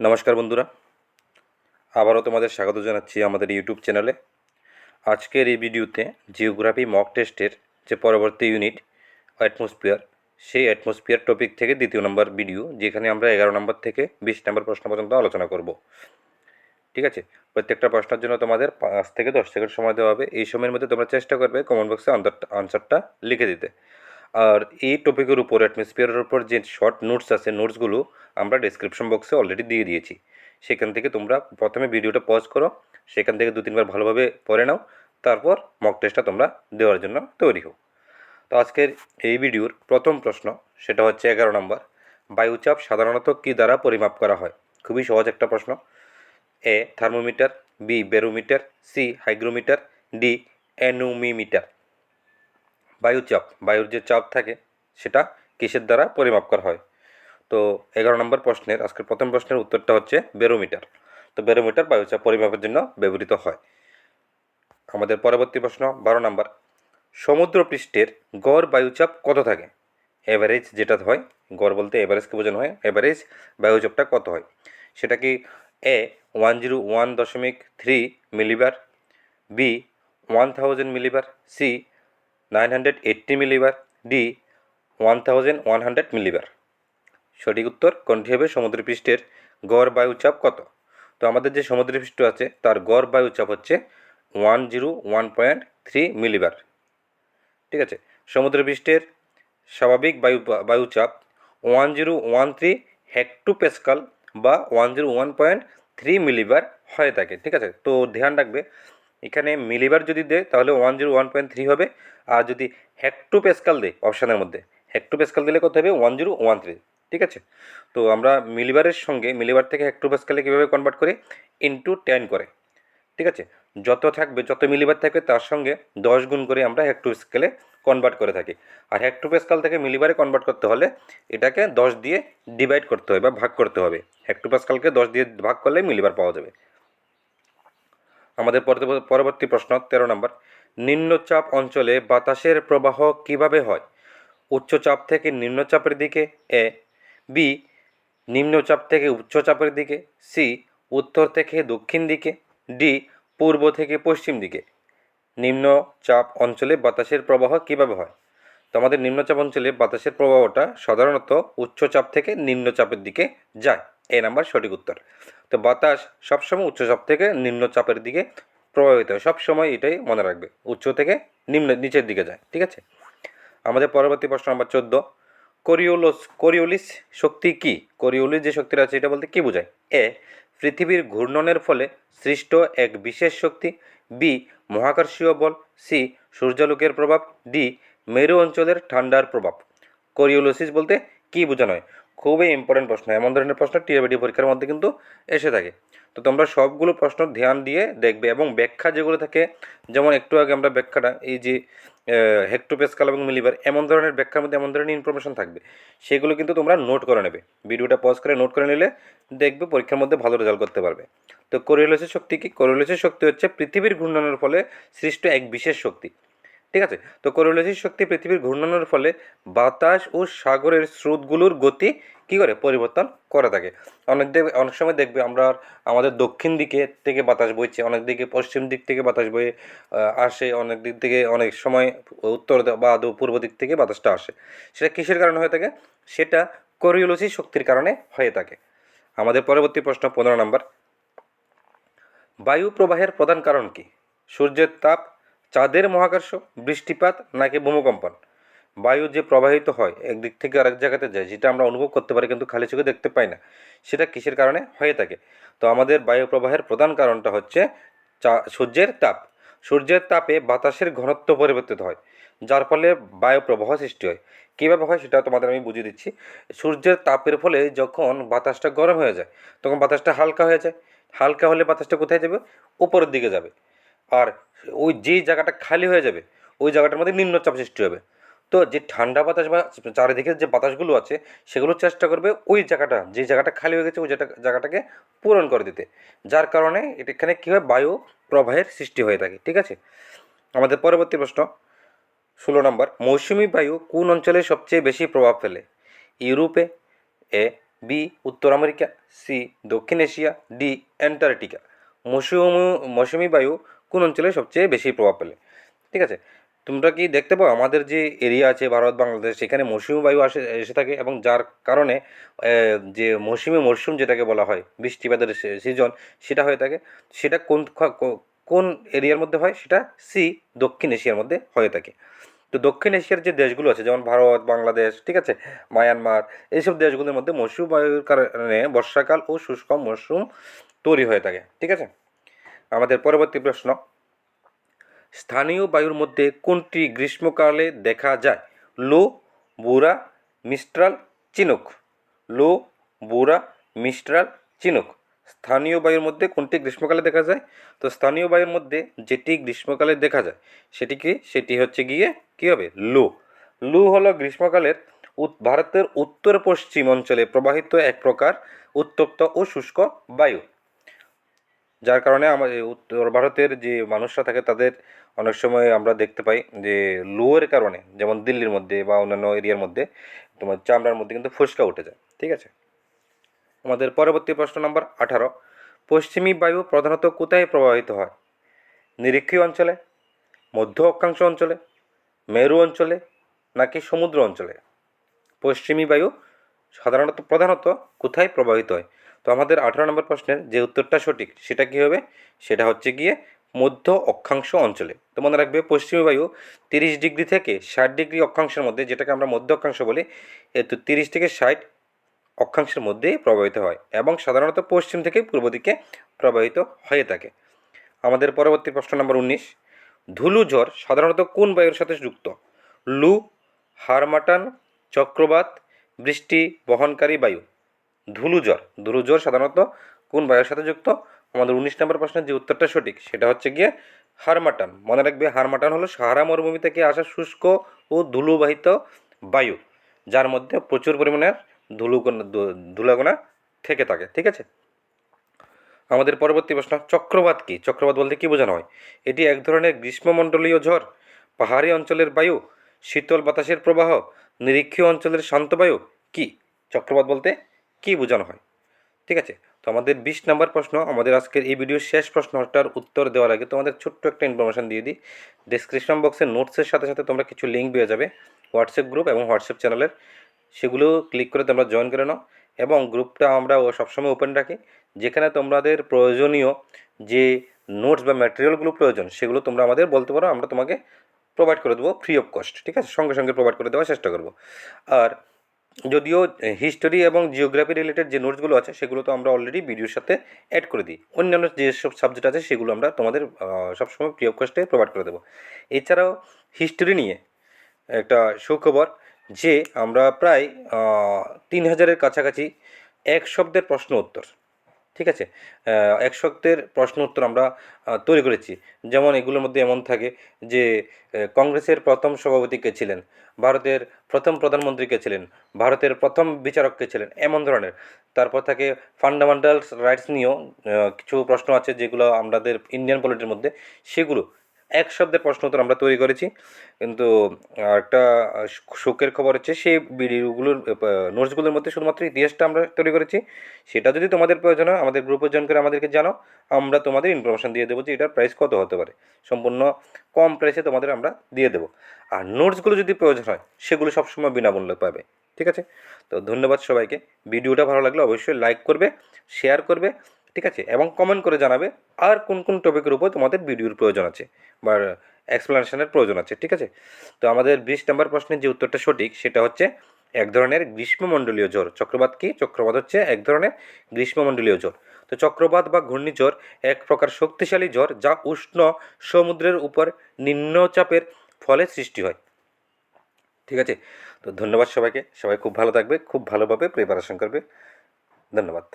নমস্কার বন্ধুরা। আবারও তোমাদের স্বাগত জানাচ্ছি আমাদের ইউটিউব চ্যানেলে। আজকের এই ভিডিওতে জিওগ্রাফি মক টেস্টের যে পরবর্তী ইউনিট, অ্যাটমসফিয়ার, সেই অ্যাটমসফিয়ার টপিক থেকে দ্বিতীয় নম্বর ভিডিও, যেখানে আমরা এগারো নম্বর থেকে বিশ নম্বর প্রশ্ন পর্যন্ত আলোচনা করব। ঠিক আছে? প্রত্যেকটা প্রশ্নের জন্য তোমাদের পাঁচ থেকে দশ সেকেন্ড সময় দেওয়া হবে। এই সময়ের মধ্যে তোমরা চেষ্টা করবে কমেন্ট বক্সে আনসারটা লিখে দিতে। আর এই টপিকের উপর অ্যাটমসফিয়ারের উপর যে শর্ট নোটস আছে নোটসগুলো আমরা ডিসক্রিপশন বক্সে অলরেডি দিয়ে দিয়েছি। সেখান থেকে তোমরা প্রথমে ভিডিওটা পজ করো, সেখান থেকে দু, তিনবার ভালোভাবে পড়ে নাও, তারপর মক টেস্টটা তোমরা দেওয়ার জন্য তৈরি হও। তো আজকের এই ভিডিওর প্রথম প্রশ্ন, সেটা হচ্ছে এগারো নম্বর। বায়ুচাপ সাধারণত কী দ্বারা পরিমাপ করা হয়? খুবই সহজ একটা প্রশ্ন। A thermometer B barometer C hygrometer D anemometer বায়ুচাপ বায়ুর যে চাপ থাকে, সেটা কিসের দ্বারা পরিমাপ করা হয়? তো এগারো নম্বর প্রশ্নের, আজকের প্রথম প্রশ্নের উত্তরটা হচ্ছে বেরোমিটার তো বেরোমিটার বায়ুচাপ পরিমাপের জন্য ব্যবহৃত হয়। আমাদের পরবর্তী প্রশ্ন, বারো নম্বর। সমুদ্রপৃষ্ঠের গড় বায়ুচাপ কত থাকে? এভারেজ যেটা হয়, গড় বলতে এভারেজকে বোঝানো হয়, এভারেজ বায়ুচাপটা কত হয়? সেটা কি এ ওয়ান জিরো ওয়ান দশমিক three millibar B one thousand millibar C nine hundred eighty millibar D one thousand one hundred millibar. সঠিক উত্তর কোনটি হবে সমুদ্রপৃষ্ঠের গড় বায়ুচাপ কত? তো আমাদের যে সমুদ্রপৃষ্ঠ আছে, তার গড় বায়ুচাপ হচ্ছে one zero one point three millibar. ঠিক আছে? সমুদ্রপৃষ্ঠের স্বাভাবিক বায়ু বায়ুচাপ one zero one three hectopascal বা one zero one point three millibar হয়ে থাকে। ঠিক আছে? তো ধ্যান রাখবে এখানে মিলিবার যদি দেয়, তাহলে one zero one point three হবে। আর যদি হেক্টু পেসকাল দেয়, অপশানের মধ্যে হেক্টু পেসকাল দিলে কত হবে? ওয়ান জিরো ওয়ান থ্রি ঠিক আছে? তো আমরা মিলিবারের সঙ্গে, মিলিবার থেকে হেক্টু পেসকালে কীভাবে কনভার্ট করি? ইন্টু টেন করে, ঠিক আছে? যত থাকবে, যত মিলিবার থাকবে, তার সঙ্গে দশ গুণ করে আমরা হেক্টু স্কেলে কনভার্ট করে থাকি। আর হেক্টু পেসকাল থেকে মিলিবারে কনভার্ট করতে হলে, এটাকে দশ দিয়ে ডিভাইড করতে হবে বা ভাগ করতে হবে। হেক্টু পেসকালকে দশ দিয়ে ভাগ করলে মিলিবার পাওয়া যাবে। আমাদের পরবর্তী প্রশ্ন, তেরো নম্বর। নিম্নচাপ অঞ্চলে বাতাসের প্রবাহ কীভাবে হয়? উচ্চচাপ থেকে নিম্নচাপের দিকে, এ। বি, নিম্নচাপ থেকে উচ্চচাপের দিকে। সি, উত্তর থেকে দক্ষিণ দিকে। ডি, পূর্ব থেকে পশ্চিম দিকে। নিম্নচাপ অঞ্চলে বাতাসের প্রবাহ কীভাবে হয়? তো আমাদের নিম্নচাপ অঞ্চলে বাতাসের প্রবাহটা সাধারণত উচ্চচাপ থেকে নিম্নচাপের দিকে যায়। এ নাম্বার সঠিক উত্তর। তো বাতাস সবসময় উচ্চচাপ থেকে নিম্নচাপের দিকে প্রভাবিত হয়। সবসময় এটাই মনে রাখবে। উচ্চ থেকে নিম্ন, নিচের দিকে যায়। ঠিক আছে? আমাদের পরবর্তী প্রশ্ন নাম্বার চোদ্দ। কোরিওলোস, কোরিওলিস শক্তি কি? কোরিওলিস যে শক্তিটা আছে, এটা বলতে কী বোঝায়? এ, পৃথিবীর ঘূর্ণনের ফলে সৃষ্ট এক বিশেষ শক্তি। বি মহাকর্ষীয় বল। সি, সূর্যালোকের প্রভাব। ডি, মেরু অঞ্চলের ঠান্ডার প্রভাব। কোরিওলোসিস বলতে কী বোঝানো হয়? খুবই ইম্পর্টেন্ট প্রশ্ন। এমন ধরনের প্রশ্ন টিআরবিটি পরীক্ষার মধ্যে কিন্তু এসে থাকে। তো তোমরা সবগুলো প্রশ্ন ধ্যান দিয়ে দেখবে এবং ব্যাখ্যা যেগুলো থাকে, যেমন একটু আগে আমরা ব্যাখ্যাটা, এই যে হেক্টোপেসকাল এবং মিলিবার এমন ধরনের ব্যাখ্যার মধ্যে এমন ধরনের ইনফরমেশন থাকবে। সেগুলো কিন্তু তোমরা নোট করে নেবে। ভিডিওটা পজ করে নোট করে নিলে দেখবে পরীক্ষার মধ্যে ভালো রেজাল্ট করতে পারবে। তো কোরিওলিসের শক্তি কি? কোরিওলিসের শক্তি হচ্ছে পৃথিবীর ঘূর্ণনের ফলে সৃষ্ট এক বিশেষ শক্তি। ঠিক আছে? তো কোরিওলিসের শক্তি পৃথিবীর ঘূর্ণনের ফলে বাতাস ও সাগরের স্রোতগুলোর গতি কী করে? পরিবর্তন করে থাকে। অনেক দেখবে অনেক সময় দেখবে আমরা আমাদের দক্ষিণ দিকে থেকে বাতাস বইছে, অনেক দিকে পশ্চিম দিক থেকে বাতাস বয়ে আসে, অনেক দিক থেকে অনেক সময় উত্তর বা পূর্ব দিক থেকে বাতাসটা আসে। সেটা কিসের কারণে হয়ে থাকে? সেটা কোরিওলসি শক্তির কারণে হয়ে থাকে। আমাদের পরবর্তী প্রশ্ন পনেরো নম্বর। বায়ু প্রবাহের প্রধান কারণ কি? সূর্যের তাপ চাঁদের মহাকর্ষ বৃষ্টিপাত নাকি ভূমিকম্পন? বায়ু যে প্রবাহিত হয়, একদিক থেকে আরেক জায়গাতে যায়, যেটা আমরা অনুভব করতে পারি কিন্তু খালি চোখে দেখতে পাই না, সেটা কিসের কারণে হয়ে থাকে? তো আমাদের বায়ু প্রবাহের প্রধান কারণটা হচ্ছে সূর্যের তাপ। সূর্যের তাপে বাতাসের ঘনত্ব পরিবর্তিত হয়, যার ফলে বায়ু প্রবাহ সৃষ্টি হয়। কীভাবে হয় সেটা তোমাদের আমি বুঝিয়ে দিচ্ছি। সূর্যের তাপের ফলে যখন বাতাসটা গরম হয়ে যায়, তখন বাতাসটা হালকা হয়ে যায়। হালকা হলে বাতাসটা কোথায় যাবে? উপরের দিকে যাবে। আর ওই যেই জায়গাটা খালি হয়ে যাবে, ওই জায়গাটার মধ্যে নিম্নচাপ সৃষ্টি হবে। তো যে ঠান্ডা বাতাস বা চারিদিকের যে বাতাসগুলো আছে, সেগুলো চেষ্টা করবে ওই জায়গাটা, যে জায়গাটা খালি হয়ে গেছে, ওই জায়গাটাকে পূরণ করে দিতে। যার কারণে এখানে কী হয়? বায়ু প্রবাহের সৃষ্টি হয়ে থাকে, ঠিক আছে? আমাদের পরবর্তী প্রশ্ন, ষোলো নম্বর, মৌসুমি বায়ু কোন অঞ্চলে সবচেয়ে বেশি প্রভাব ফেলে? ইউরোপে, এ, বি, উত্তর আমেরিকা, সি, দক্ষিণ এশিয়া, ডি, অ্যান্টার্কটিকা। মৌসুমি মৌসুমি বায়ু কোন অঞ্চলে সবচেয়ে বেশি প্রভাব ফেলে। ঠিক আছে? তোমরা কি দেখতে পাও? আমাদের যে এরিয়া আছে ভারত, বাংলাদেশ, সেখানে মৌসুমি বায়ু আসে, এসে থাকে এবং যার কারণে যে মৌসুমি মরশুম যেটাকে বলা হয়, বৃষ্টিপাতের সিজন সেটা হয়ে থাকে। সেটা কোন কোন এরিয়ার মধ্যে হয়? সেটা সি, দক্ষিণ এশিয়ার মধ্যে হয়ে থাকে। তো দক্ষিণ এশিয়ার যে দেশগুলো আছে, যেমন ভারত, বাংলাদেশ, ঠিক আছে? মায়ানমার, এইসব দেশগুলোর মধ্যে মৌসুমি বায়ুর কারণে বর্ষাকাল ও শুষ্ক মরশুম তৈরি হয়ে থাকে। ঠিক আছে? আমাদের পরবর্তী প্রশ্ন। স্থানীয় বায়ুর মধ্যে কোনটি গ্রীষ্মকালে দেখা যায়? Loo bora mistral chinook. Loo bora mistral chinook. স্থানীয় বায়ুর মধ্যে কোনটি গ্রীষ্মকালে দেখা যায়? তো স্থানীয় বায়ুর মধ্যে যেটি গ্রীষ্মকালে দেখা যায় সেটি কি সেটি হচ্ছে গিয়ে কী হবে? লু। লু হলো গ্রীষ্মকালের ভারতের উত্তর পশ্চিম অঞ্চলে প্রবাহিত এক প্রকার উত্তপ্ত ও শুষ্ক বায়ু। যার কারণে আমাদের উত্তর ভারতের যে মানুষরা থাকে তাদের অনেক সময় আমরা দেখতে পাই যে লুয়ের কারণে, যেমন দিল্লির মধ্যে বা অন্যান্য এরিয়ার মধ্যে তোমার চামড়ার মধ্যে কিন্তু ফুসকা উঠে যায়, ঠিক আছে? আমাদের পরবর্তী প্রশ্ন নম্বর আঠারো, পশ্চিমী বায়ু প্রধানত কোথায় প্রবাহিত হয়? নিরীক্ষীয় অঞ্চলে, মধ্য অক্ষাংশ অঞ্চলে, মেরু অঞ্চলে নাকি সমুদ্র অঞ্চলে? পশ্চিমী বায়ু সাধারণত প্রধানত কোথায় প্রবাহিত হয়? তো আমাদের আঠারো নম্বর প্রশ্নের যে উত্তরটা সঠিক, সেটা কী হবে? সেটা হচ্ছে গিয়ে মধ্য অক্ষাংশ অঞ্চলে। তো মনে রাখবে, পশ্চিমী বায়ু তিরিশ ডিগ্রি থেকে ষাট ডিগ্রি অক্ষাংশের মধ্যে, যেটাকে আমরা মধ্য অক্ষাংশ বলি তো তিরিশ থেকে ষাট অক্ষাংশের মধ্যেই প্রবাহিত হয় এবং সাধারণত পশ্চিম থেকে পূর্ব দিকে প্রবাহিত হয়ে থাকে। আমাদের পরবর্তী প্রশ্ন নম্বর উনিশ, ধুলু ঝড় সাধারণত কোন বায়ুর সাথে যুক্ত? লু, হারমাটান, চক্রবাত, বৃষ্টি, বহনকারী বায়ু। ধুলুজ্বর ধুলুজ্বর সাধারণত কোন বায়ুর সাথে যুক্ত? আমাদের উনিশ নম্বর প্রশ্নের যে উত্তরটা সঠিক, সেটা হচ্ছে গিয়ে হারমাটান। মনে রাখবে হারমাটান হলো সাহারা মরুভূমি থেকে আসা শুষ্ক ও ধুলোবাহিত বায়ু, যার মধ্যে প্রচুর পরিমাণের ধুলুকণা ধুলাগোনা থেকে থাকে, ঠিক আছে? আমাদের পরবর্তী প্রশ্ন, চক্রবাত কি? চক্রবাত বলতে কি বোঝানো হয়? এটি এক ধরনের গ্রীষ্মমণ্ডলীয় ঝড়। পাহাড়ি অঞ্চলের বায়ু, শীতল বাতাসের প্রবাহ, নিরীক্ষীয় অঞ্চলের শান্ত বায়ু কি? চক্রবাত বলতে কি বোঝানো হয়? ঠিক আছে? তো আমাদের বিশ নম্বর প্রশ্ন, আমাদের আজকের এই ভিডিওর শেষ প্রশ্নটার উত্তর দেওয়ার আগে তোমাদের ছোট্ট একটা ইনফরমেশন দিয়ে দিই। ডিসক্রিপশন বক্সে নোটসের সাথে সাথে তোমরা কিছু লিঙ্ক পেয়ে যাবে। হোয়াটসঅ্যাপ গ্রুপ এবং হোয়াটসঅ্যাপ চ্যানেলের সেগুলো ক্লিক করে তোমরা জয়েন করে নাও এবং গ্রুপটা আমরা সবসময় ওপেন রাখি। যেখানে তোমাদের প্রয়োজনীয় যে নোটস বা ম্যাটেরিয়ালগুলো প্রয়োজন, সেগুলো তোমরা আমাদের বলতে পারো, আমরা তোমাকে প্রোভাইড করে দেবো ফ্রি অফ কস্ট ঠিক আছে? সঙ্গে সঙ্গে প্রোভাইড করে দেওয়ার চেষ্টা করব। আর যদিও হিস্টোরি এবং জিওগ্রাফি রিলেটেড যে নোটসগুলো আছে, সেগুলো তো আমরা অলরেডি ভিডিওর সাথে অ্যাড করে দিই। অন্যান্য যেসব সাবজেক্ট আছে, সেগুলো আমরা তোমাদের সবসময় প্রিয় কোয়েস্টে প্রোভাইড করে দেবো। এছাড়াও হিস্টোরি নিয়ে একটা সুখবর যে আমরা প্রায় তিন হাজারের কাছাকাছি এক শব্দের প্রশ্ন উত্তর। ঠিক আছে? এক শক্তের প্রশ্ন উত্তর আমরা তৈরি করেছি। যেমন এগুলোর মধ্যে এমন থাকে যে কংগ্রেসের প্রথম সভাপতি কে ছিলেন? ভারতের প্রথম প্রধানমন্ত্রী কে ছিলেন? ভারতের প্রথম বিচারক কে ছিলেন? এমন ধরনের। তারপর থাকে ফান্ডামেন্টাল রাইটস নিয়েও কিছু প্রশ্ন আছে যেগুলো আমাদের ইন্ডিয়ান পলিটির মধ্যে। সেগুলো এক শব্দের প্রশ্ন উত্তর আমরা তৈরি করেছি। কিন্তু একটা শোকের খবর হচ্ছে, সেই ভিডিওগুলোর নোটসগুলোর মধ্যে শুধুমাত্র ইতিহাসটা আমরা তৈরি করেছি। সেটা যদি তোমাদের প্রয়োজন হয়, আমাদের গ্রুপে জয়েন করে আমাদেরকে জানাও, আমরা তোমাদের ইনফরমেশান দিয়ে দেবো যে এটার প্রাইস কত হতে পারে। সম্পূর্ণ কম প্রাইসে তোমাদের আমরা দিয়ে দেবো। আর নোটসগুলো যদি প্রয়োজন হয়, সেগুলো সবসময় বিনামূল্যে পাবে। ঠিক আছে? তো ধন্যবাদ সবাইকে। ভিডিওটা ভালো লাগলে অবশ্যই লাইক করবে শেয়ার করবে ঠিক আছে? এবং কমেন্ট করে জানাবে আর কোন কোন টপিকের উপর তোমাদের ভিডিওর প্রয়োজন আছে বা এক্সপ্লেনেশনের প্রয়োজন আছে, ঠিক আছে? তো আমাদের বিশ নম্বর প্রশ্নের যে উত্তরটা সঠিক সেটা হচ্ছে এক ধরনের গ্রীষ্মমণ্ডলীয় জ্বর চক্রবাত কি? চক্রবাত হচ্ছে এক ধরনের গ্রীষ্মমণ্ডলীয় জ্বর তো চক্রবাত বা ঘূর্ণিঝড় এক প্রকার শক্তিশালী ঝড় যা উষ্ণ সমুদ্রের উপর নিম্নচাপের ফলে সৃষ্টি হয়। ঠিক আছে? তো ধন্যবাদ সবাইকে। সবাই খুব ভালো থাকবে, খুব ভালোভাবে প্রিপারেশন করবে। ধন্যবাদ।